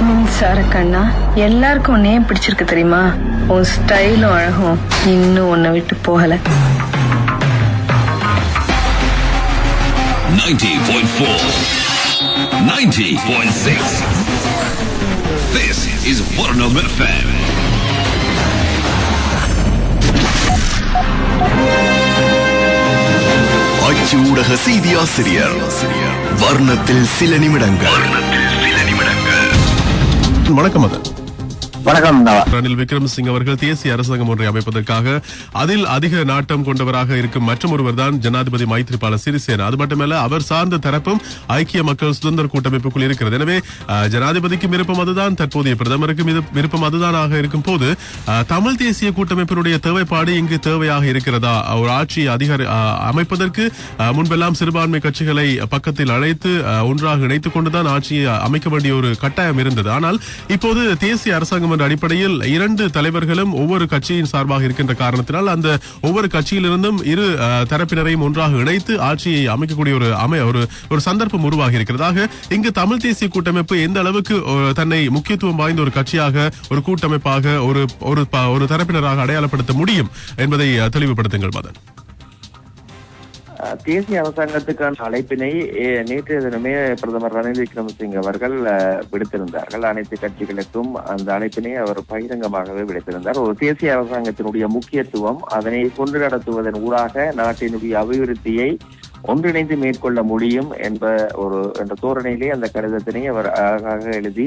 மின்சார கண்ணா எல்லாருக்கும் உன்னையே பிடிச்சிருக்கு தெரியுமா? உன் ஸ்டைலும் அழகும். இன்னும் உன்னை விட்டு போகல. 90.4 90.6 This is Warnum FM அச்சு ஊடக செய்தி ஆசிரியர் வர்ணத்தில் சில நிமிடங்கள். வணக்கம் மதன் வணக்கம் ரணில் விக்ரமசிங் அவர்கள் தேசிய அரசாங்கம் ஒன்றை அமைப்பதற்காக அதில் அதிக நாட்டம் கொண்டவராக இருக்கும் மற்றும் ஒருவர் தான் ஜனாதிபதி மைத்ரிபால சிறிசேனா. அது மட்டுமல்ல அவர் சார்ந்த தரப்பும் ஐக்கிய மக்கள் சுதந்திர கூட்டமைப்புக்குள் இருக்கிறது. எனவே ஜனாதிபதிக்கும் விருப்பம் அதுதான் தற்போதைய பிரதமருக்கும் விருப்பம் அதுதானாக இருக்கும் போது தமிழ் தேசிய கூட்டமைப்பினுடைய தேவைப்பாடு இங்கு தேவையாக இருக்கிறதா? ஒரு ஆட்சியை அதிகார அமைப்பதற்கு முன்பெல்லாம் சிறுபான்மை கட்சிகளை பக்கத்தில் அழைத்து ஒன்றாக இணைத்துக் கொண்டுதான் ஆட்சியை அமைக்க வேண்டிய ஒரு கட்டாயம் இருந்தது. ஆனால் இப்போது தேசிய அரசாங்கம் என்ற அடிப்படையில் இரண்டு தலைவர்களும் ஒவ்வொரு கட்சியின் சார்பாக இருக்கின்ற காரணத்தினால் அந்த ஒவ்வொரு கட்சியிலிருந்தும் இரு தரப்பினரையும் ஒன்றாக இணைத்து ஆட்சியை அமைக்கக்கூடிய ஒரு அமை ஒரு ஒரு சந்தர்ப்பம் உருவாகி இருக்கிறதாக இங்கு தமிழ் தேசிய கூட்டமைப்பு எந்த அளவுக்கு தன்னை முக்கியத்துவம் வாய்ந்த ஒரு கட்சியாக ஒரு கூட்டமைப்பாக ஒரு ஒரு தரப்பினராக அடையாளப்படுத்த முடியும் என்பதை தெளிவுபடுத்துங்கள் மதன். தேசிய அரசாங்கத்துக்கான அழைப்பினை நேற்றைய தினமே பிரதமர் ரணில் விக்ரமசிங்க அவர்கள் விடுத்திருந்தார்கள். அனைத்து கட்சிகளுக்கும் அந்த அழைப்பினை அவர் பகிரங்கமாகவே விடுத்திருந்தார். ஒரு தேசிய அரசாங்கத்தினுடைய முக்கியத்துவம் அதனை கொண்டு நடத்துவதன் ஊடாக நாட்டினுடைய அபிவிருத்தியை ஒன்றிணைந்து மேற்கொள்ள முடியும் என்ற ஒரு என்ற தோரணையிலே அந்த கடிதத்தினை அவர் அழகாக எழுதி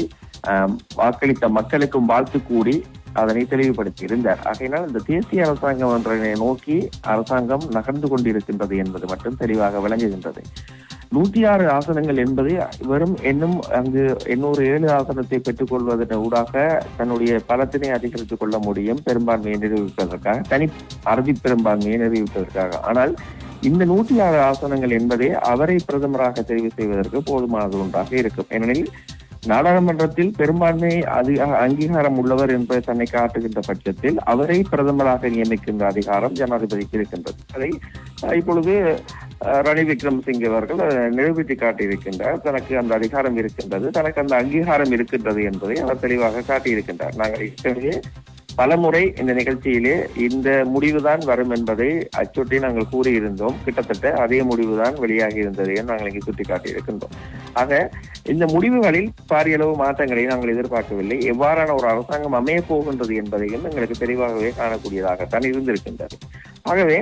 வாக்களித்த மக்களுக்கும் வாழ்த்து கூடி அதனை தெளிவுபடுத்தி இருந்தார் ஆகையினால் இந்த தேசிய அரசாங்கம் ஒன்றை நோக்கி அரசாங்கம் நகர்ந்து கொண்டிருக்கின்றது என்பது மட்டும் தெளிவாக விளங்குகின்றது. நூத்தி ஆறு ஆசனங்கள் என்பது வெறும் இன்னும் அங்கு எண்ணூறு ஏழு ஆசனத்தை பெற்றுக் கொள்வதன் ஊடாக தன்னுடைய பலத்தினை அதிகரித்துக் கொள்ள முடியும் பெரும்பான்மையை நிரூபிப்பதற்காக தனி அறுதி பெரும்பான்மையை நிரூபிப்பதற்காக. ஆனால் இந்த நூத்தி ஆறு ஆசனங்கள் என்பதே அவரை பிரதமராக தெரிவு செய்வதற்கு போதுமானது ஒன்றாக இருக்கும். ஏனெனில் நாடாளுமன்றத்தில் பெரும்பான்மை அதிக அங்கீகாரம் உள்ளவர் என்பதை தன்னை காட்டுகின்ற பட்சத்தில் அவரை பிரதமராக நியமிக்கின்ற அதிகாரம் ஜனாதிபதிக்கு இருக்கின்றது. அதை இப்பொழுது ரணில் விக்ரமசிங்கே அவர்கள் நிரூபித்து காட்டியிருக்கின்றார். தனக்கு அந்த அதிகாரம் இருக்கின்றது. தனக்கு அந்த அங்கீகாரம் இருக்கின்றது என்பதை அவர் தெளிவாக காட்டியிருக்கின்றார். நாங்கள் ஏற்கனவே பலமுறை இந்த நிகழ்ச்சியிலே இந்த முடிவுதான் வரும் என்பதை அச்சொட்டி நாங்கள் கூறியிருந்தோம். கிட்டத்தட்ட அதே முடிவுதான் வெளியாகி இருந்தது என்று நாங்கள் இங்கு சுட்டிக்காட்டி இருக்கின்றோம் ஆக இந்த முடிவுகளில் பாரிய அளவு மாற்றங்களை நாங்கள் எதிர்பார்க்கவில்லை. எவ்வாறான ஒரு அரசாங்கம் அமைய போகின்றது என்பதையும் எங்களுக்கு தெளிவாகவே காணக்கூடியதாகத்தான் இருந்திருக்கின்றது. ஆகவே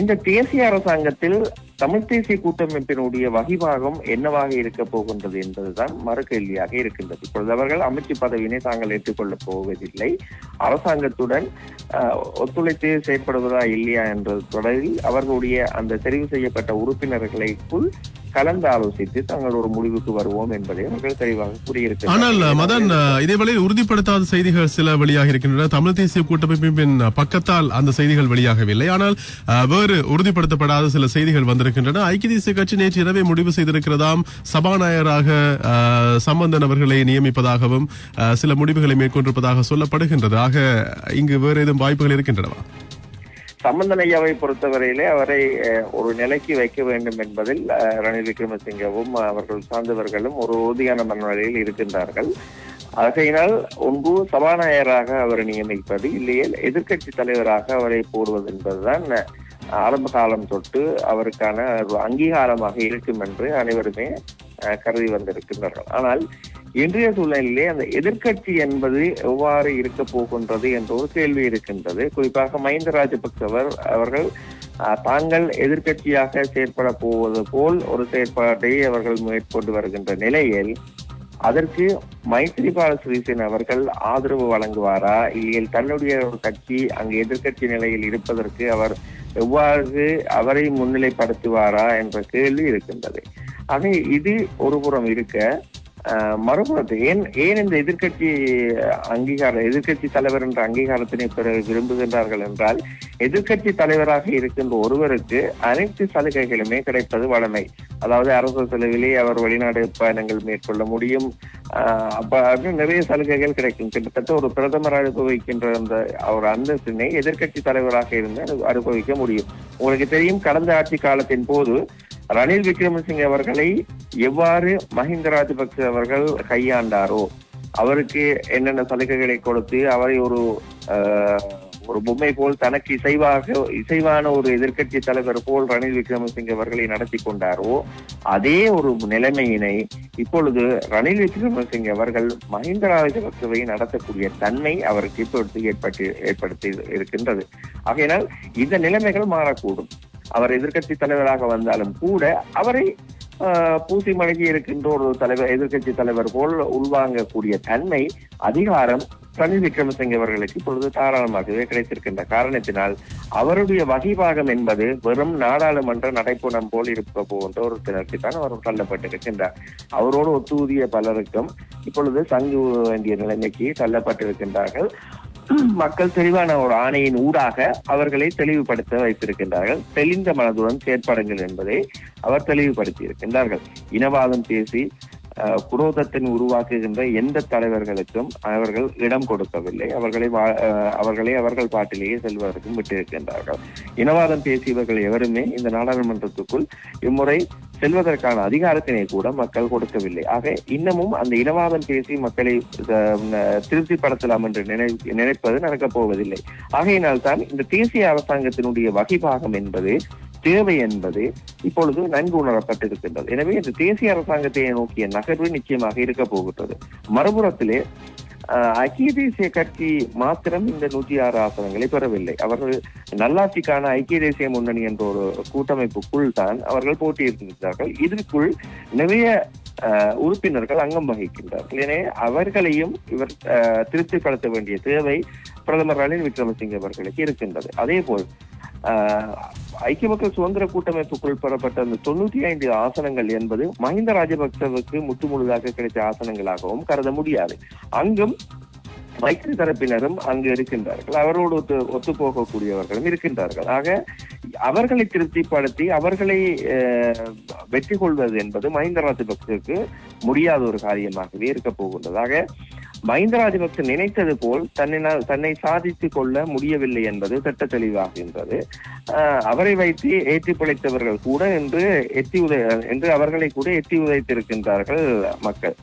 இந்த தேசிய அரசாங்கத்தில் தமிழ் தேசிய கூட்டமைப்பினுடைய வகிபாகம் என்னவாக இருக்க போகின்றது என்பதுதான் மறு கேள்வியாக இருக்கின்றது. இப்பொழுது அவர்கள் அமைச்சு பதவியினை தாங்கள் ஏற்றுக்கொள்ளப் போவதில்லை. அரசாங்கத்துடன் ஒத்துழைத்து செயற்படுவதா இல்லையா என்ற தொடரில் அவர்களுடைய அந்த தெரிவு செய்யப்பட்ட உறுப்பினர்களுக்குள் கலந்து ஆலோசித்து தாங்கள் ஒரு முடிவுக்கு வருவோம் என்பதை அவர்கள் தெளிவாக கூறியிருக்கிறார்கள் ஆனால் மதன் அஹ், இதேவேளை உறுதிப்படுத்தாத செய்திகள் சில வெளியாக இருக்கின்றன. தமிழ் தேசிய கூட்டமைப்பின் பக்கத்தால் அந்த செய்திகள் வெளியாகவில்லை. ஆனால் வேறு உறுதிப்படுத்தப்படாத சில செய்திகள் வருகின்றன. ஐக்கிய தேசிய கட்சி நேற்று இரவே முடிவு செய்திருக்கிறதாம். சபாநாயகராக சம்பந்தன் அவர்களை நியமிப்பதாகவும் சில முடிவுகளை மேற்கொண்டிருப்பதாக சொல்லப்படுகின்றது. ஆக இங்கு வேறு ஏதும் வாய்ப்புகள் இருக்கின்றனவா? சம்பந்தன் ஐயாவை பொறுத்தவரையிலே அவரை ஒரு நிலைக்கு வைக்க வேண்டும் என்பதில் ரணில் விக்ரமசிங்கவும் அவர்கள் சார்ந்தவர்களும் ஒரு உறுதியான மனநிலையில் இருக்கின்றார்கள். ஆகையினால் ஒன்று சபாநாயகராக அவரை நியமிப்பது இல்லையே எதிர்க்கட்சி தலைவராக அவரை போடுவது என்பதுதான் ஆரம்ப காலம் தொட்டு அவருக்கான அங்கீகாரமாக இருக்கும் என்று அனைவருமே அஹ், கருதி வந்திருக்கின்றார்கள். ஆனால் இன்றைய சூழ்நிலையிலே அந்த எதிர்க்கட்சி என்பது எவ்வாறு இருக்க போகின்றது என்ற ஒரு கேள்வி இருக்கின்றது. குறிப்பாக மஹிந்த ராஜபக்சவர் அவர்கள் தாங்கள் எதிர்க்கட்சியாக செயற்பட போவது போல் ஒரு செயற்பாட்டை அவர்கள் மேற்கொண்டு வருகின்ற நிலையில் அதற்கு மைத்ரிபால சிறிசேன அவர்கள் ஆதரவு வழங்குவாரா? இல்லையில் தன்னுடைய ஒரு கட்சி அங்கு எதிர்க்கட்சி நிலையில் இருப்பதற்கு அவர் எவ்வாறு அவரை முன்னிலைப்படுத்துவாரா என்ற கேள்வி இருக்கின்றது. ஆக இது ஒருபுறம் இருக்க மறுபுறத்து ஏன் ஏன் இந்த எதிர்கட்சி அங்கீகாரம் எதிர்க்கட்சி தலைவர் என்ற அங்கீகாரத்தினை பெற விரும்புகின்றார்கள் என்றால் எதிர்க்கட்சி தலைவராக இருக்கின்ற ஒருவருக்கு அனைத்து சலுகைகளுமே கிடைப்பது வழமை. அதாவது அரசு செலவிலே அவர் வெளிநாடு பயணங்கள் மேற்கொள்ள முடியும். ஆஹ் அப்ப நிறைய சலுகைகள் கிடைக்கும். கிட்டத்தட்ட ஒரு பிரதமர் அனுபவிக்கின்ற அந்த அவர் அந்தஸ்தினை எதிர்க்கட்சி தலைவராக இருந்து அனுபவிக்க முடியும். உங்களுக்கு தெரியும் கடந்த ஆட்சி காலத்தின் போது ரணில் விக்ரமசிங்க அவர்களை எவ்வாறு மஹிந்த ராஜபக்ச அவர்கள் கையாண்டாரோ அவருக்கு என்னென்ன சலுகைகளை கொடுத்து அவரை ஒரு ஒரு பொம்மை போல் தனக்கு இசைவாக இசைவான ஒரு எதிர்க்கட்சி தலைவர் போல் ரணில் விக்ரமசிங்க அவர்களை நடத்தி கொண்டாரோ அதே ஒரு நிலைமையினை இப்பொழுது ரணில் விக்ரமசிங்க அவர்கள் மஹிந்த ராஜபக்சவை நடத்தக்கூடிய தன்மை அவருக்கு இப்பொழுது ஏற்பட்டு ஏற்படுத்தி இருக்கின்றது. ஆகையினால் இந்த நிலைமைகள் மாறக்கூடும். அவர் எதிர்கட்சி தலைவராக வந்தாலும் கூட அவரை ஆஹ், பூசி மடங்கி இருக்கின்ற ஒரு தலைவர் எதிர்கட்சி தலைவர் போல் உள்வாங்கக்கூடிய தன்மை அதிகாரம் ரணில் விக்ரமசிங்க அவர்களுக்கு இப்பொழுது தாராளமாகவே கிடைத்திருக்கின்ற காரணத்தினால் அவருடைய வகைபாகம் என்பது வெறும் நாடாளுமன்ற நடைப்புணம் போல் இருக்க போன்ற ஒரு தினருக்கு தான் அவர் தள்ளப்பட்டிருக்கின்றார். அவரோடு ஒத்துதிய பலருக்கும் இப்பொழுது சங்கு வேண்டிய நிலைமைக்கு தள்ளப்பட்டிருக்கின்றார்கள். மக்கள் தெளிவான ஒரு ஆணையின் ஊடாக அவர்களை தெளிவுபடுத்த வைத்திருக்கின்றார்கள். தெளிந்த மனதுடன் செயற்படுங்கள் என்பதை அவர் தெளிவுபடுத்தி இருக்கின்றார்கள் இனவாதம் பேசி குரோதத்தின் உருவாக்குகின்ற எந்த தலைவர்களுக்கும் அவர்கள் இடம் கொடுக்கவில்லை. அவர்களை வா- அஹ், அவர்களை அவர்கள் பாட்டிலேயே செல்வதற்கும் விட்டிருக்கின்றார்கள். இனவாதம் பேசியவர்கள் எவருமே இந்த நாடாளுமன்றத்துக்குள் இம்முறை செல்வதற்கான அதிகாரத்தினை கூட மக்கள் கொடுக்கவில்லை. ஆக இன்னமும் அந்த இனவாதம் பேசி மக்களை அஹ், திருப்திப்படுத்தலாம் என்று நினை நினைப்பது நடக்கப் போவதில்லை. ஆகையினால் தான் இந்த தேசிய அரசாங்கத்தினுடைய வகைபாகம் என்பது தேவை என்பது இப்பொழுது நன்கு உணரப்பட்டிருக்கின்றது. எனவே இந்த தேசிய அரசாங்கத்தை நோக்கிய நகர்வு நிச்சயமாக இருக்க போகின்றது. மறுபுறத்திலே ஐக்கிய தேசிய கட்சி மாத்திரம் இந்த நூற்றி ஆறு ஆசனங்களை பெறவில்லை. அவர்கள் நல்லாட்சிக்கான ஐக்கிய தேசிய முன்னணி என்ற ஒரு கூட்டமைப்புக்குள் தான் அவர்கள் போட்டியிட்டிருக்கிறார்கள் இதற்குள் நிறைய உறுப்பினர்கள் அங்கம் வகிக்கின்றார்கள். எனவே அவர்களையும் இவர் அஹ், திருப்திப்படுத்த வேண்டிய தேவை பிரதமர் ரணில் விக்ரமசிங்க அவர்களுக்கு இருக்கின்றது. அதே போல் ஐக்கிய மக்கள் சுதந்திர கூட்டமைப்புக்குள் பெறப்பட்ட அந்த தொண்ணூத்தி ஐந்து ஆசனங்கள் என்பது மஹிந்த ராஜபக்சவுக்கு முற்றுமுழுதாக கிடைத்த ஆசனங்களாகவும் கருத முடியாது. அங்கும் மைத்திரி தரப்பினரும் அங்கு இருக்கின்றார்கள். அவரோடு ஒத்து ஒத்து போகக்கூடியவர்களும் இருக்கின்றார்கள். ஆக அவர்களை திருப்திப்படுத்தி அவர்களை அஹ், வெற்றி கொள்வது என்பது மஹிந்த ராஜபக்சவுக்கு முடியாத ஒரு காரியமாகவே இருக்க போகின்றதாக மஹிந்த ராஜபக்ச நினைத்தது போல் தன்னை தன்னை சாதித்துக் கொள்ள முடியவில்லை என்பது திட்ட தெளிவாகின்றது. அவரை வைத்து ஏற்றி பிழைத்தவர்கள் கூட என்று எத்தி உதை என்று அவர்களை கூட எத்தி உதைத்திருக்கின்றார்கள் மக்கள்.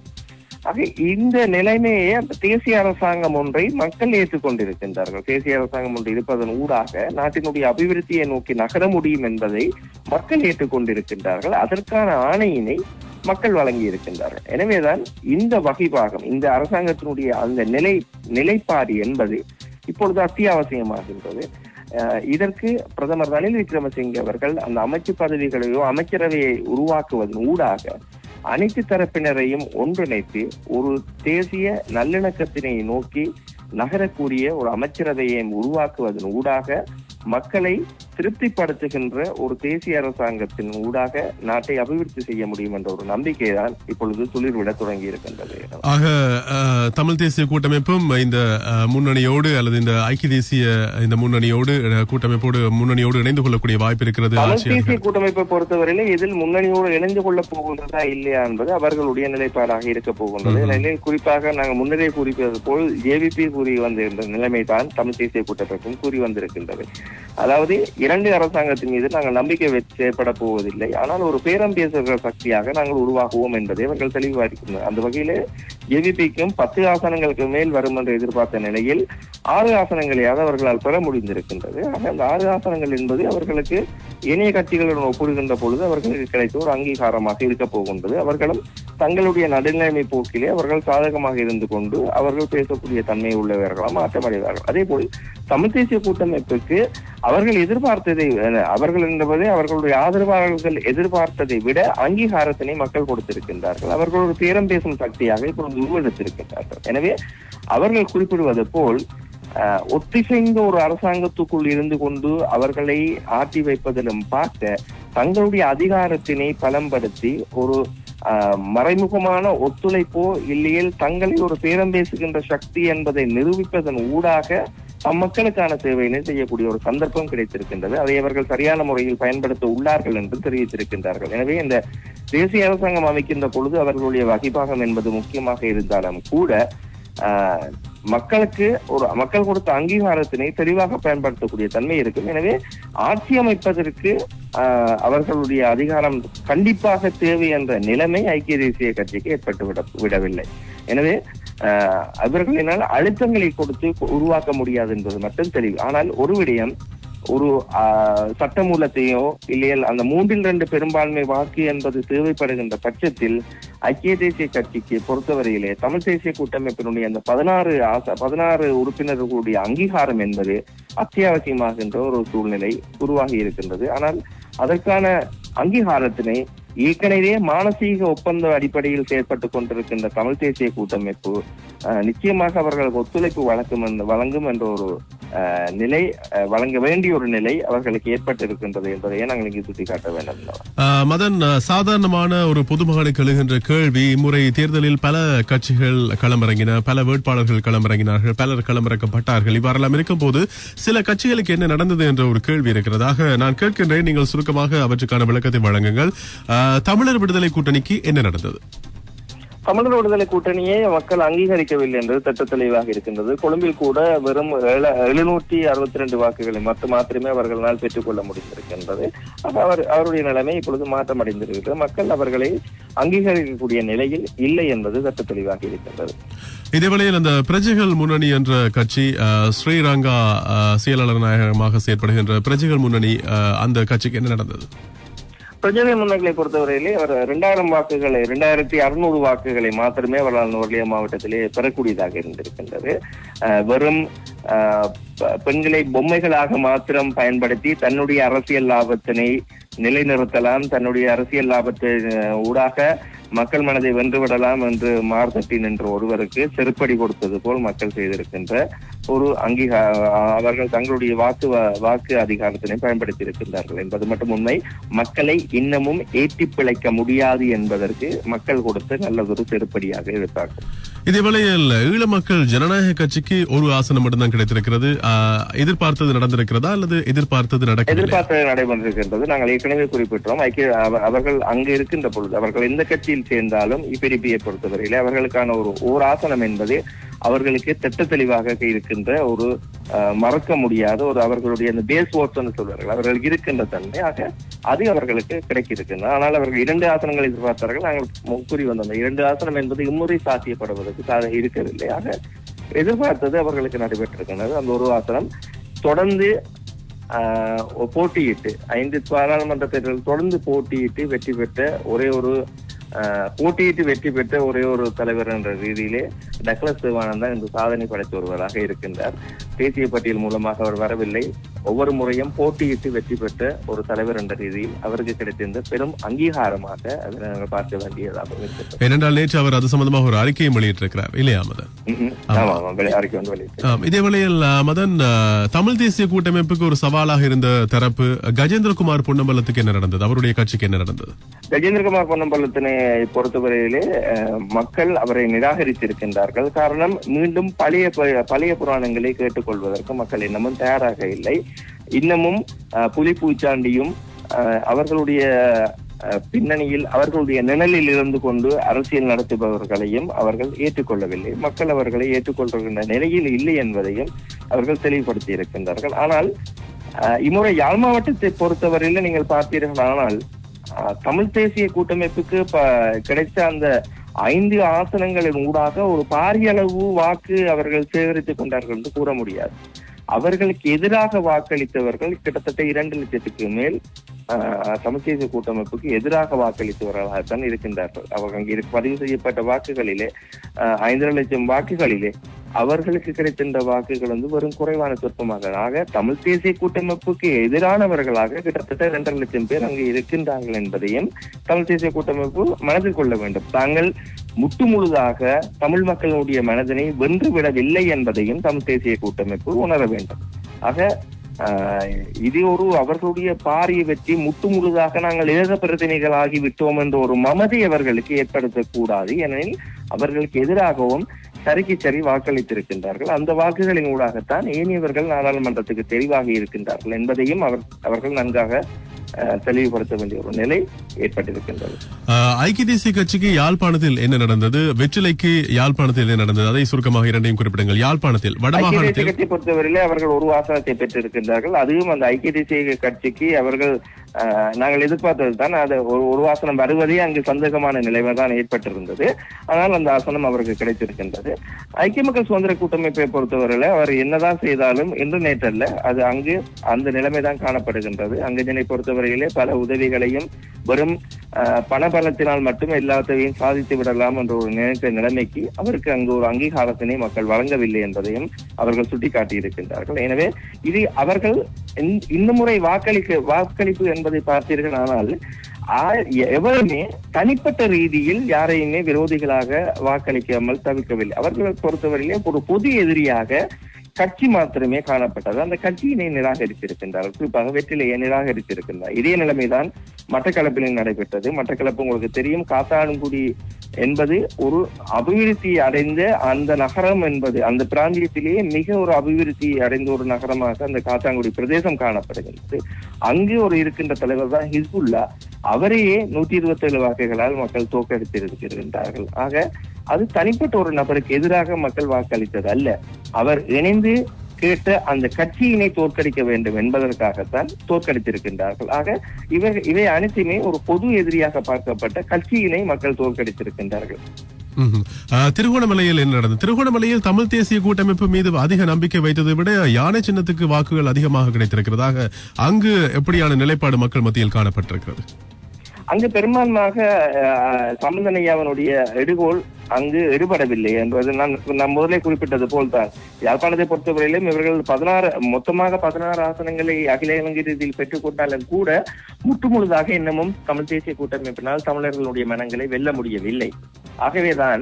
ஆக இந்த நிலைமையை அந்த தேசிய அரசாங்கம் ஒன்றை மக்கள் ஏற்றுக்கொண்டிருக்கின்றார்கள். தேசிய அரசாங்கம் ஒன்று இருப்பதன் ஊடாக நாட்டினுடைய அபிவிருத்தியை நோக்கி நகர முடியும் என்பதை மக்கள் ஏற்றுக்கொண்டிருக்கின்றார்கள். அதற்கான ஆணையினை மக்கள் வழங்கி இருக்கின்றார்கள் எனவேதான் இந்த வகைபாகம் இந்த அரசாங்கத்தினுடைய அந்த நிலை நிலைப்பாடு என்பது இப்பொழுது அத்தியாவசியமாகின்றது. இதற்கு பிரதமர் ரணில் விக்ரமசிங்கே அவர்கள் அந்த அமைச்சு பதவிகளையோ அமைச்சரவையை உருவாக்குவதன் ஊடாக அனைத்து தரப்பினரையும் ஒன்றிணைத்து ஒரு தேசிய நல்லிணக்கத்தினை நோக்கி நகரக்கூடிய ஒரு அமைச்சரவையை உருவாக்குவதன் ஊடாக மக்களை திருப்திப்படுத்துகின்ற ஒரு தேசிய அரசாங்கத்தின் ஊடாக நாட்டை அபிவிருத்தி செய்ய முடியும் என்ற ஒரு நம்பிக்கை தான் இப்பொழுது துளிர்விட தொடங்கி இருக்கின்றது ஆக தமிழ் தேசிய கூட்டமைப்பும் இந்த முன்னணியோடு அல்லது இந்த ஐக்கிய தேசிய இந்த முன்னணியோடு கூட்டமைப்போடு முன்னணியோடு இணைந்து கொள்ளக்கூடிய வாய்ப்பு இருக்கிறது தமிழ் தேசிய கூட்டமைப்பை பொறுத்தவரையில இதில் முன்னணியோடு இணைந்து கொள்ள போகின்றதா இல்லையா என்பது அவர்களுடைய நிலைப்பாடாக இருக்க போகின்றது. குறிப்பாக நாங்கள் முன்னரே குறிப்பது போல் ஜேவிபி கூறி வந்திருந்த நிலைமை தான் தமிழ் தேசிய கூட்டமைப்பும் கூறி வந்திருக்கின்றது. அதாவது இரண்டு அரசாங்கத்தின் மீது நாங்கள் நம்பிக்கை வச்சு செயற்பட போவதில்லை. ஆனால் ஒரு பேரம் பேசுகிற சக்தியாக நாங்கள் உருவாகுவோம் என்பதை அவர்கள் தெளிவாயிருக்கின்றனர் அந்த வகையிலே ஏவிபிக்கும் பத்து ஆசனங்களுக்கு மேல் வரும் என்று எதிர்பார்த்த நிலையில் ஆறு ஆசனங்களையாவது அவர்களால் பெற முடிந்திருக்கின்றது. ஆனால் அந்த ஆறு ஆசனங்கள் என்பது அவர்களுக்கு இணைய கட்சிகளுடன் ஒப்பிடுகின்ற பொழுது அவர்களுக்கு கிடைத்த ஒரு அங்கீகாரமாக இருக்க போகின்றது. அவர்களும் தங்களுடைய நடுநிலைமை போக்கிலே அவர்கள் சாதகமாக இருந்து கொண்டு அவர்கள் பேசக்கூடிய தன்மை உள்ளவர்களாக மாற்றமடைவார்கள் அதே போல் தமிழ் தேசிய கூட்டமைப்புக்கு அவர்கள் எதிர்பார்த்ததை அவர்கள் என்பதை அவர்களுடைய ஆதரவாளர்கள் எதிர்பார்த்ததை விட அங்கீகாரத்தினை மக்கள் கொடுத்திருக்கின்றார்கள். அவர்கள் ஒரு பேரம் பேசும் சக்தியாக இப்பொழுது உருவெடுத்திருக்கின்றார்கள். எனவே அவர்கள் குறிப்பிடுவது போல் அஹ், ஒத்திசைந்த ஒரு அரசாங்கத்துக்குள் இருந்து கொண்டு அவர்களை ஆட்டி வைப்பதிலும் பார்க்க தங்களுடைய அதிகாரத்தினை பலம்படுத்தி ஒரு மறைமுகமான ஒத்துழைப்போ இல்லையில் தங்களை ஒரு பேரம் பேசுகின்ற சக்தி என்பதை நிரூபிப்பதன் ஊடாக அம்மக்களுக்கான சேவையினை செய்யக்கூடிய ஒரு சந்தர்ப்பம் கிடைத்திருக்கின்றது. அதை அவர்கள் சரியான முறையில் பயன்படுத்த உள்ளார்கள் என்று தெரிவித்திருக்கின்றார்கள். எனவே இந்த தேசிய அரசாங்கம் அமைக்கின்ற பொழுது அவர்களுடைய வகிபாகம் என்பது முக்கியமாக இருந்தாலும் கூட ஆஹ், மக்களுக்கு ஒரு மக்கள் கொடுத்த அங்கீகாரத்தினை தெளிவாக பயன்படுத்தக்கூடிய தன்மை இருக்கும். எனவே ஆட்சி அமைப்பதற்கு ஆஹ், அவர்களுடைய அதிகாரம் கண்டிப்பாக தேவை என்ற நிலைமை ஐக்கிய தேசிய கட்சிக்கு ஏற்பட்டு விட விடவில்லை. எனவே அவர்களினால் அழுத்தங்களை கொடுத்து உருவாக்க முடியாது என்பது மட்டும் தெளிவு. ஆனால் ஒரு விடயம் ஒரு சட்டமூலத்தையோ இல்லையல் அந்த மூன்றில் ரெண்டு பெரும்பான்மை வாக்கு என்பது தேவைப்படுகின்ற பட்சத்தில் ஐக்கிய தேசிய கட்சிக்கு பொறுத்தவரையிலே தமிழ் தேசிய கூட்டமைப்பினுடைய அந்த பதினாறு ஆச- பதினாறு உறுப்பினர்களுடைய அங்கீகாரம் என்பது அத்தியாவசியமாகின்ற ஒரு சூழ்நிலை உருவாகி இருக்கின்றது. ஆனால் அதற்கான அங்கீகாரத்தினை ஏற்கனவே மானசீக ஒப்பந்த அடிப்படையில் செயற்பட்டுக் கொண்டிருக்கின்ற தமிழ் தேசிய கூட்டமைப்பு நிச்சயமாக அவர்களுக்கு ஒத்துழைப்பு வழங்கும் வழங்கும் என்ற ஒரு நிலை அஹ், வழங்க வேண்டிய ஒரு நிலை அவர்களுக்கு ஏற்பட்டிருக்கின்றது என்பதையே நாங்கள் இங்கு சுட்டிக்காட்ட வேண்டும். ஆஹ் மதன் சாதாரணமான ஒரு பொதுமகனுக்கு எழுகின்ற கேள்வி இம்முறை தேர்தலில் பல கட்சிகள் களமிறங்கின பல வேட்பாளர்கள் களமிறங்கினார்கள் பலர் களமிறக்கப்பட்டார்கள். இவ்வாறெல்லாம் இருக்கும் போது சில கட்சிகளுக்கு என்ன நடந்தது என்ற ஒரு கேள்வி இருக்கிறதாக நான் கேட்கின்றேன் நீங்கள் சுருக்கமாக அவற்றுக்கான விளக்கத்தை வழங்குங்கள். தமிழர் விடுதலை கூட்டணிக்கு என்ன நடந்தது? தமிழர் விடுதலை கூட்டணியை மக்கள் அங்கீகரிக்கவில்லை என்பது திட்ட தெளிவாக இருக்கின்றது. கொழும்பில் கூட வெறும் எழுநூற்றி அறுபத்தி ரெண்டு வாக்குகளை மட்டும் மாத்திரமே அவர்களால் பெற்றுக்கொள்ள முடிந்திருக்கின்றது. அப்ப அவர் அவருடைய நிலைமை இப்பொழுது மாற்றம் அடைந்திருக்கிறது மக்கள் அவர்களை அங்கீகரிக்கக்கூடிய நிலையில் இல்லை என்பது திட்ட தெளிவாக இருக்கின்றது. இதேவேளையில் அந்த பிரஜைகள் முன்னணி என்ற கட்சி ஸ்ரீரங்கா செயலாளர் நாயகமாக செயற்படுகின்ற பிரஜைகள் முன்னணி அந்த கட்சிக்கு என்ன நடந்தது? பிரஜனை முன்னணிகளை பொறுத்தவரையிலே அவர் இரண்டாயிரம் வாக்குகளை இரண்டாயிரத்தி அறுநூறு வாக்குகளை மாத்திரமே அவரால் நுவர்லியா மாவட்டத்திலே பெறக்கூடியதாக இருந்திருக்கின்றது. அஹ், வெறும் பெண்களை பொம்மைகளாக மாத்திரம் பயன்படுத்தி தன்னுடைய அரசியல் லாபத்தினை நிலைநிறுத்தலாம் தன்னுடைய அரசியல் லாபத்தை ஊடாக மக்கள் மனதை வென்றுவிடலாம் என்று மார்த்தட்டி நின்ற ஒருவருக்கு செருப்படி கொடுத்தது போல் மக்கள் செய்திருக்கின்ற ஒரு அங்கீகா அவர்கள் தங்களுடைய வாக்கு வாக்கு அதிகாரத்தினை பயன்படுத்தி இருக்கின்றார்கள் என்பது மட்டும் உண்மை. மக்களை இன்னமும் ஏற்றி பிழைக்க முடியாது என்பதற்கு மக்கள் கொடுத்த நல்லதொரு செருப்படியாக இருப்பார்கள் இதேவேளையில் ஈழ மக்கள் ஜனநாயக கட்சிக்கு ஒரு ஆசனம் மட்டும்தான் கிடைத்திருக்கிறது. எதிர்பார்த்தது நடந்திருக்கிறதா அல்லது எதிர்பார்த்தது நடக்கவில்லை? எதிர்பார்த்தது நடைபெற்றிருக்கின்றது. நாங்கள் ஏற்கனவே குறிப்பிட்டோம். ஐக்கிய அவ- அவர்கள் அங்கு இருக்கின்ற பொழுது அவர்கள் எந்த கட்சியில் சேர்ந்தாலும் இபிடிபியை பொறுத்தவரையிலே அவர்களுக்கான ஒரு ஓர் ஆசனம் என்பது அவர்களுக்கு திட்ட தெளிவாக இருக்கின்ற ஒரு மறக்க முடியாத ஒரு அவர்களுடைய அந்த பேஸ் ஓட்ஸ் சொல்வார்கள். அவர்களுக்கு இருக்கின்ற தன்மை ஆக அது அவர்களுக்கு கிடைக்கிருக்கின்றன. ஆனால் அவர்கள் இரண்டு ஆசனங்களை எதிர்பார்த்தார்கள். நாங்கள் மு- கூறி வந்த இரண்டு ஆசனம் என்பது இம்முறை சாத்தியப்படுவதற்கு சா- இருக்கவில்லை. ஆக எதிர்பார்த்தது அவர்களுக்கு நடைபெற்றிருக்கின்றது. அந்த ஒரு ஆசனம் தொடர்ந்து போட்டியிட்டு ஐந்து பாராளுமன்ற தேர்தலில் தொடர்ந்து போட்டியிட்டு வெற்றி பெற்ற ஒரே ஒரு போட்டியிட்டு வெற்றி பெற்ற ஒரே ஒரு தலைவர் என்ற ரீதியிலே டக்ளஸ் தேவானந்தா இந்த சாதனை படைத்த ஒருவராக இருக்கின்றார். தேசிய பட்டியல் மூலமாக அவர் வரவில்லை. ஒவ்வொரு முறையும் போட்டியிட்டு வெற்றி பெற்ற ஒரு தலைவர் என்ற ரீதியில் அவருக்கு கிடைத்திருந்த பெரும் அங்கீகாரமாக அதை நாங்கள் பார்க்க வேண்டியதாக இருக்கிறது. ஏனென்றால் நேற்று அவர் அது சம்பந்தமாக ஒரு அறிக்கையும் வெளியிட்டிருக்கிறார். இல்லையா மதன்? அறிக்கை வந்து வெளியிட்டு ஆம், இதேவேளையில் ஆஹ், மதன் தமிழ் தேசிய கூட்டமைப்புக்கு ஒரு சவாலாக இருந்த தரப்பு கஜேந்திரகுமார் பொன்னம்பலத்துக்கு என்ன நடந்தது? அவருடைய கட்சிக்கு என்ன நடந்தது? கஜேந்திரகுமார் பொன்னம்பலத்தினை பொறுத்தவரையிலே மக்கள் அவரை நிராகரித்திருக்கின்றார்கள். காரணம் மீண்டும் பழைய பழைய புராணங்களை கேட்டுக்கொள்வதற்கு மக்கள் இன்னமும் தயாராக இல்லை. இன்னமும் அஹ், புலி பூச்சாண்டியும் அவர்களுடைய பின்னணியில் அவர்களுடைய நிழலில் இருந்து கொண்டு அரசியல் நடத்துபவர்களையும் அவர்கள் ஏற்றுக்கொள்ளவில்லை. மக்கள் அவர்களை ஏற்றுக்கொள்கின்ற நிலையில் இல்லை என்பதையும் அவர்கள் தெளிவுபடுத்தி இருக்கின்றார்கள் ஆனால் இம்முறை யாழ் மாவட்டத்தை பொறுத்தவரையில் நீங்கள் பார்த்தீர்கள் ஆனால் தமிழ் தேசிய கூட்டமைப்புக்கு கிடைத்த அந்த ஐந்து ஆசனங்களின் ஊடாக ஒரு பாரிய அளவு வாக்கு அவர்கள் சேகரித்துக் கொண்டார்கள் என்று கூற முடியாது. அவர்களுக்கு எதிராக வாக்களித்தவர்கள் கிட்டத்தட்ட இரண்டு லட்சத்துக்கு மேல் ஆஹ், கூட்டமைப்புக்கு எதிராக வாக்களித்தவர்களாகத்தான் இருக்கின்றார்கள். அவர்கள் அங்கே பதிவு செய்யப்பட்ட வாக்குகளிலே ஆஹ், ஐந்தரை லட்சம் வாக்குகளிலே அவர்களுக்கு கிடைத்திருந்த வாக்குகள் வந்து வரும் குறைவான சொற்பமாக. ஆக தமிழ் தேசிய கூட்டமைப்புக்கு எதிரானவர்களாக கிட்டத்தட்ட இரண்டரை லட்சம் பேர் அங்கு இருக்கின்றார்கள் என்பதையும் தமிழ் தேசிய கூட்டமைப்பு மனதில் கொள்ள வேண்டும். தாங்கள் முட்டு முழுதாக தமிழ் மக்களுடைய மனதினை வென்று விடவில்லை என்பதையும் தமிழ் தேசிய கூட்டமைப்பு உணர வேண்டும். ஆக இது ஒரு அவர்களுடைய பாரிய வெற்றி முட்டு முழுதாக நாங்கள் ஏக பிரதிநிதிகளாகி விட்டோம் என்ற ஒரு மமதி அவர்களுக்கு ஏற்படுத்தக்கூடாது ஏனெனில் அவர்களுக்கு எதிராகவும் சரிக்கு சரி வாக்களித்திருக்கின்றார்கள். அந்த வாக்குகளின் ஊடாகத்தான் ஏனியவர்கள் நாடாளுமன்றத்துக்கு தெரிவாகி இருக்கின்றார்கள் என்பதையும் அவர் அவர்கள் நன்காக தெளிவுபடுத்த வேண்டிய ஒரு நிலை ஏற்பட்டிருக்கின்றது. ஐக்கிய தேசிய கட்சிக்கு யாழ்ப்பாணத்தில் என்ன நடந்தது? வெற்றிலைக்கு யாழ்ப்பாணத்தில் என்ன நடந்தது? அதை சுருக்கமாக இரண்டையும் குறிப்பிடுங்கள். யாழ்ப்பாணத்தில் வடமாகாணத்தில் பொறுத்தவரையிலே அவர்கள் ஒரு ஆசனத்தை பெற்றிருக்கின்றார்கள். அதுவும் அந்த ஐக்கிய தேசிய கட்சிக்கு அவர்கள் நாங்கள் எதிர்பார்த்தது தான். அது ஒரு ஒரு ஆசனம் வருவதே அங்கு சந்தேகமான நிலைமை தான் ஏற்பட்டிருந்தது. ஆனால் அந்த ஆசனம் அவருக்கு கிடைத்திருக்கின்றது. ஐக்கிய மக்கள் சுதந்திர கூட்டமைப்பை பொறுத்தவரையில அவர் என்னதான் செய்தாலும் இன்று நேற்றல்ல அது அங்கு அந்த நிலைமை தான் காணப்படுகின்றது. அங்கஜனை பொறுத்தவரையிலே பல உதவிகளையும் வெறும் பணபலத்தினால் மட்டும் எல்லாத்தையும் சாதித்து விடலாம் என்ற ஒரு நினைத்த நிலைமைக்கு அவருக்கு அங்கு ஒரு அங்கீகாரத்தினை மக்கள் வழங்கவில்லை என்பதையும் அவர்கள் சுட்டிக்காட்டியிருக்கின்றார்கள். எனவே இது அவர்கள் இந்த- இந்த முறை வாக்களிக்க வாக்களிப்பு என்பதை பார்த்தீர்கள் ஆனால் எவருமே தனிப்பட்ட ரீதியில் யாரையுமே விரோதிகளாக வாக்களிக்காமல் தவிர்க்கவில்லை அவர்களை பொறுத்தவரையிலே ஒரு பொது எதிரியாக கட்சி மாத்திரமே காணப்பட்டது. அந்த கட்சியினை நிராகரித்திருக்கின்றார்கள். குறிப்பாக வெற்றிலையை நிராகரித்திருக்கின்றார். இதே நிலைமைதான் மட்டக்களப்பில் நடைபெற்றது. மட்டக்களப்பு உங்களுக்கு தெரியும் காத்தான்குடி என்பது ஒரு அபிவிருத்தி அடைந்த அந்த நகரம் என்பது அந்த பிராந்தியத்திலேயே மிக ஒரு அபிவிருத்தி அடைந்த ஒரு நகரமாக அந்த காத்தான்குடி பிரதேசம் காணப்படுகின்றது. அங்கு ஒரு இருக்கின்ற தலைவர் தான் ஹிஸ்புல்லா. அவரையே நூத்தி இருபத்தி ஏழு வாக்குகளால் மக்கள் தோற்கடித்திருக்கின்றார்கள். ஆக அது தனிப்பட்ட ஒரு நபருக்கு எதிராக மக்கள் வாக்களித்தது அல்ல. அவர் இணைந்து கேட்ட அந்த கட்சியினை தோற்கடிக்க வேண்டும் என்பதற்காகத்தான் தோற்கடித்திருக்கின்றார்கள். ஆக இவர் இவை அனைத்துமே ஒரு பொது எதிரியாக பார்க்கப்பட்ட கட்சியினை மக்கள் தோற்கடித்திருக்கின்றார்கள். திருகோணமலையில் என்ன நடந்தது? திருகோணமலையில் தமிழ் தேசிய கூட்டமைப்பு மீது அதிக நம்பிக்கை வைத்ததை விட யானை சின்னத்துக்கு வாக்குகள் அதிகமாக கிடைத்திருக்கிறதாக அங்கு எப்படியான நிலைப்பாடு மக்கள் மத்தியில் காணப்பட்டிருக்கிறது? அங்கு பெரும்பான்மையாக சம்பந்தனையாவனுடைய எடுகோள் அங்கு எடுபடவில்லை என்பது நான் நான் முதலே குறிப்பிட்டது போல்தான். யாழ்ப்பாணத்தை பொறுத்தவரையிலும் இவர்கள் பதினாறு மொத்தமாக பதினாறு ஆசனங்களை அகில இலங்கை ரீதியில் பெற்றுக்கொண்டாலும் கூட முற்றுமுழுதாக இன்னமும் தமிழ் தேசிய கூட்டமைப்பினால் தமிழர்களுடைய மனங்களை வெல்ல முடியவில்லை. ஆகவேதான்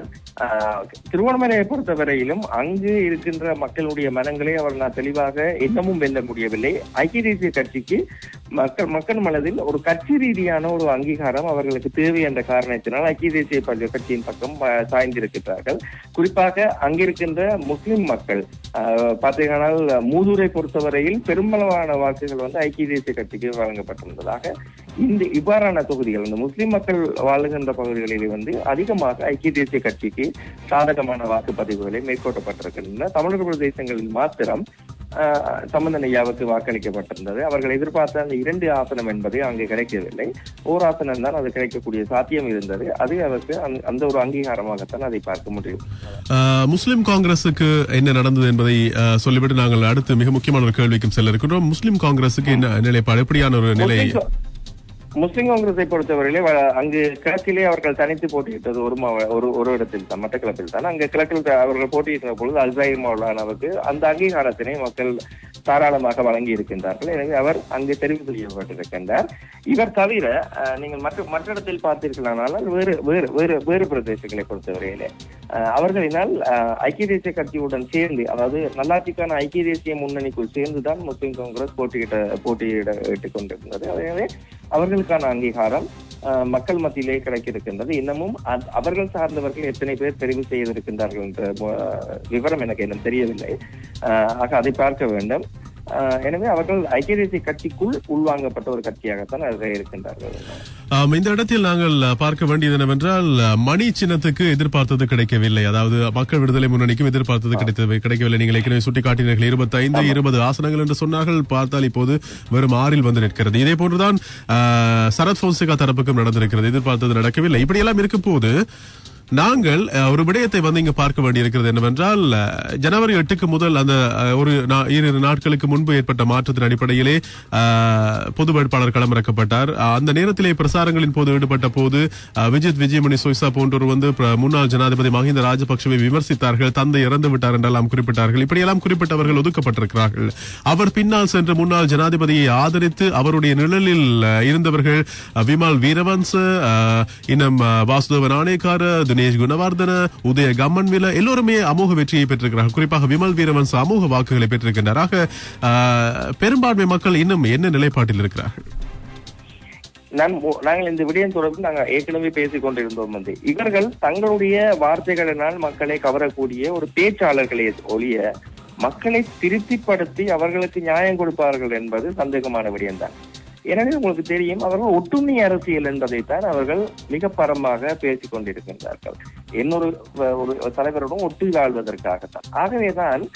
திருவண்ணாமலையை பொறுத்தவரையிலும் அங்கு இருக்கின்ற மக்களுடைய மனங்களை அவர் நான் தெளிவாக இன்னமும் வெல்ல முடியவில்லை. ஐக்கிய தேசிய கட்சிக்கு மக்கள் மக்கள் மனதில் ஒரு கட்சி ரீதியான ஒரு அங்கீகாரம் அவர்களுக்கு தேவை என்ற காரணத்தினால் ஐக்கிய தேசிய கட்சியின் பக்கம் சாய்ந்திருக்கிறார்கள் குறிப்பாக அங்கிருக்கின்ற முஸ்லிம் மக்கள் பார்த்தீங்கன்னால் மூதூரை பொறுத்தவரையில் பெரும்பாலான வாக்குகள் வந்து ஐக்கிய தேசிய கட்சிக்கு வழங்கப்பட்டிருந்ததாக இந்த இவ்வாறான தொகுதிகள் இந்த முஸ்லிம் மக்கள் வாழுகின்ற பகுதிகளில் வந்து அதிகமாக ஐக்கிய தேசிய கட்சிக்கு சாதகமான வாக்குப்பதிவுகளை மேற்கொள்ளப்பட்டிருக்கின்றன. தமிழக பிரதேசங்களில் மாத்திரம் சம்பந்தன் ஐயாவுக்கு வாக்களிக்கப்பட்டிருந்தது. அவர்கள் எதிர்பார்த்த அந்த இரண்டு ஆசனம் என்பது அங்கு கிடைக்கவில்லை. ஓர் ஆசனம் தான் அது கிடைக்கக்கூடிய சாத்தியம் இருந்தது. அது அவருக்கு அந்த- ஒரு அங்கீகாரமாகத்தான் அதை பார்க்க முடியும். முஸ்லிம் காங்கிரசுக்கு என்ன நடந்தது என்பதை சொல்லிவிட்டு நாங்கள் அடுத்து மிக முக்கியமான ஒரு கேள்விக்கும் செல்ல இருக்கின்றோம். முஸ்லிம் காங்கிரசுக்கு என்ன நிலைப்பாடு? எப்படியான ஒரு நிலை? முஸ்லிம் காங்கிரஸை பொறுத்தவரையிலே அங்கு கிழக்கிலே அவர்கள் தனித்து போட்டியிட்டது ஒரு மாவ- ஒரு ஒரு இடத்தில் தான் மட்டக்களப்பில் தான். அங்கு கிழக்கில் அவர்கள் போட்டியிட்ட பொழுது அல்சாயிர் மௌலானாவுக்கு அந்த அங்கீகாரத்தினை மக்கள் தாராளமாக வழங்கி இருக்கின்றார்கள். எனவே அவர் அங்கு தெரிவு செய்யப்பட்டிருக்கின்றார். இவர் தவிர நீங்கள் மற்ற மற்ற இடத்தில் பார்த்தீர்களானால் வேறு வேறு வேறு வேறு பிரதேசங்களை பொறுத்தவரையிலே அவர்களினால் ஐக்கிய தேசிய கட்சியுடன் சேர்ந்து அதாவது நல்லாட்சிக்கான ஐக்கிய தேசிய முன்னணிக்குள் சேர்ந்துதான் முஸ்லிம் காங்கிரஸ் போட்டியிட போட்டியிட இட்டுக் கொண்டிருந்தது. எனவே அவர்களுக்கான அங்கீகாரம் அஹ், மக்கள் மத்தியிலே கிடைக்கிருக்கின்றது. இன்னமும் அ- அவர்கள் சார்ந்தவர்கள் எத்தனை பேர் தெரிவு செய்திருக்கின்றார்கள் என்ற விவரம் எனக்கு இன்னும் தெரியவில்லை. ஆக அதை பார்க்க வேண்டும். எனவே அவர்கள் ஐக்கிய தேசிய கட்சிக்குள் உள்வாங்கப்பட்ட ஒரு கட்சியாகத்தான் இருக்கின்றார்கள். இந்த இடத்தில் நாங்கள் பார்க்க வேண்டியது என்னவென்றால் மணி சின்னத்துக்கு எதிர்பார்த்தது கிடைக்கவில்லை. அதாவது மக்கள் விடுதலை முன்னணிக்கும் எதிர்பார்த்தது கிடைத்தது கிடைக்கவில்லை. நீங்கள் ஏற்கனவே சுட்டிக்காட்டினீர்கள் இருபத்தைந்து இருபது ஆசனங்கள் என்று சொன்னார்கள். பார்த்தால் இப்போது வெறும் ஆறில் வந்து நிற்கிறது. இதே போன்றுதான் சரத் போன்சிகா தரப்புக்கும் நடந்திருக்கிறது. எதிர்பார்த்தது நடக்கவில்லை. இப்படியெல்லாம் இருக்கும் போது நாங்கள் ஒரு விடயத்தை வந்து இங்கு பார்க்க வேண்டியிருக்கிறது என்னவென்றால் ஜனவரி எட்டுக்கு முதல் அந்த ஒரு இரு நாட்களுக்கு முன்பு ஏற்பட்ட மாற்றத்தின் அடிப்படையிலே பொது வேட்பாளர் களமிறக்கப்பட்டார். அந்த நேரத்திலே பிரசாரங்களின் போது ஈடுபட்ட போது விஜித் விஜயமணி சொய்சா போன்றோர் வந்து முன்னாள் ஜனாதிபதி மஹிந்த ராஜபக்சவை விமர்சித்தார்கள். தந்தை இறந்து விட்டார் என்றெல்லாம் குறிப்பிட்டார்கள். இப்படியெல்லாம் குறிப்பிட்டவர்கள் ஒதுக்கப்பட்டிருக்கிறார்கள். அவர் பின்னால் சென்று முன்னாள் ஜனாதிபதியை ஆதரித்து அவருடைய நிழலில் இருந்தவர்கள் விமால் வீரவன்ச இன்னும் வாசுதேவன் ஆணைக்கார நாணயக்கார தினேஷ் குணவர்தன உதய கம்மன்வில எல்லோருமே அமோக வெற்றியை பெற்றிருக்கிறார்கள். குறிப்பாக விமல் வீரவன்ச அமோக வாக்குகளை பெற்றிருக்கின்றார். பெரும்பான்மை மக்கள் இன்னும் என்ன நிலைப்பாட்டில் இருக்கிறார்கள்? நாங்கள் இந்த விடயம் தொடர்பில் நாங்கள் ஏற்கனவே பேசிக் கொண்டிருந்தோம் வந்து இவர்கள் தங்களுடைய வார்த்தைகளினால் மக்களை கவரக்கூடிய ஒரு பேச்சாளர்களே ஒழிய மக்களை திருப்திப்படுத்தி அவர்களுக்கு நியாயம் கொடுப்பார்கள் என்பது சந்தேகமான விடயம்தான். எனவே உங்களுக்கு தெரியும் அவர்கள் ஒட்டுண்ணி அரசியல் என்பதைத்தான் அவர்கள் மிக பரமாக பேசிக் கொண்டிருக்கின்றார்கள். இன்னொரு ஒரு தலைவருடன் ஒட்டி வாழ்வதற்காகத்தான். ஆகவேதான்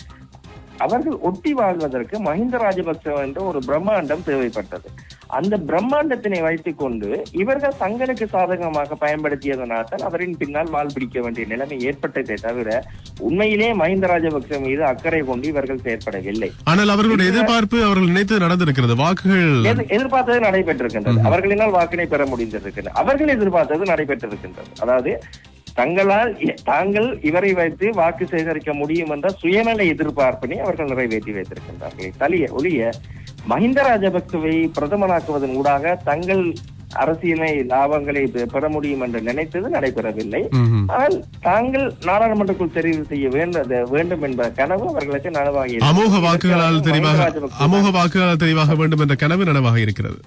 அவர்கள் ஒட்டி வாழ்வதற்கு மஹிந்த ராஜபக்ச என்ற ஒரு பிரம்மாண்டம் தேவைப்பட்டது. அந்த பிரம்மாண்டத்தினை வைத்துக் கொண்டு இவர்கள் தங்களுக்கு சாதகமாக பயன்படுத்தியதனால் தான் அவரின் பின்னால் வாழ் பிடிக்க வேண்டிய நிலைமை ஏற்பட்டதே தவிர உண்மையிலே மஹிந்த ராஜபக்ச மீது அக்கறை கொண்டு இவர்கள் செயற்படவில்லை. ஆனால் அவர்களுடைய எதிர்பார்ப்பு அவர்கள் நினைத்து நடந்திருக்கிறது. வாக்குகள் எது- எதிர்பார்த்தது நடைபெற்றிருக்கின்றது. அவர்களினால் வாக்கினை பெற முடிந்திருக்கின்றது. அவர்கள் எதிர்பார்த்தது நடைபெற்றிருக்கின்றது. அதாவது தங்களால் தாங்கள் இவரை வைத்து வாக்கு சேகரிக்க முடியும் என்ற சுயநல எதிர்பார்ப்பினை அவர்கள் நிறைவேற்றி வைத்திருக்கின்றார்கள். தலிய ஒழிய மஹிந்த ராஜபக்சவை பிரதமராக்குவதன் ஊடாக தங்கள் அரசியலை லாபங்களை பெற முடியும் என்று நினைத்தது நடைபெறவில்லை. ஆனால் தாங்கள் நாடாளுமன்றக்குள் தெரிவு செய்ய வேண்டது வேண்டும் என்ற கனவு அவர்களுக்கு நனவாகி அமோக வாக்குகளால் தெரிவாக அமோக வாக்குகளால் தெரிவாக வேண்டும் என்ற கனவு நனவாக இருக்கிறது.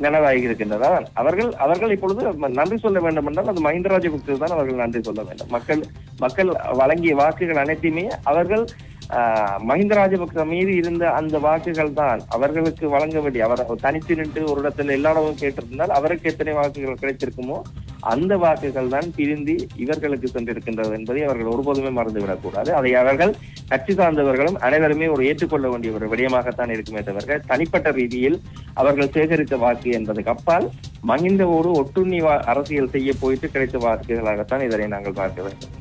நனவாகி இருக்கின்றதா அவர்கள் அவர்கள் இப்பொழுது நன்றி சொல்ல வேண்டும் என்றால் அது மஹிந்த ராஜபக்சே தான் அவர்கள் நன்றி சொல்ல வேண்டும். மக்கள் மக்கள் வழங்கிய வாக்குகள் அனைத்தையுமே அவர்கள் ஆஹ், மஹிந்த ராஜபக்ச மீது இருந்த அந்த வாக்குகள் தான் அவர்களுக்கு வழங்க வேண்டிய அவர் தனித்து நின்று ஒரு இடத்துல எல்லா இடமும் கேட்டிருந்தால் அவருக்கு எத்தனை வாக்குகள் கிடைத்திருக்குமோ அந்த வாக்குகள் தான் பிரிந்து இவர்களுக்கு சென்றிருக்கின்றது என்பதை அவர்கள் ஒருபோதுமே மறந்துவிடக் கூடாது அதை அவர்கள் கட்சி சார்ந்தவர்களும் அனைவருமே ஒரு ஏற்றுக்கொள்ள வேண்டிய ஒரு விடயமாகத்தான் இருக்குமே தவிர தனிப்பட்ட ரீதியில் அவர்கள் சேகரித்த வாக்கு என்பதுக்கு அப்பால் மகிந்தவோடு ஒட்டுண்ணி வா- அரசியல் செய்ய போயிட்டு கிடைத்த வாக்குகளாகத்தான் இதனை நாங்கள் பார்க்க வேண்டும்.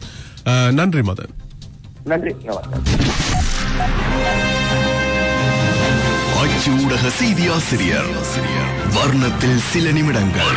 நன்றி மதன். நன்றி வணக்கம் ஆட்சி ஊடக செய்தி ஆசிரியர் வர்ணத்தில் சில நிமிடங்கள்.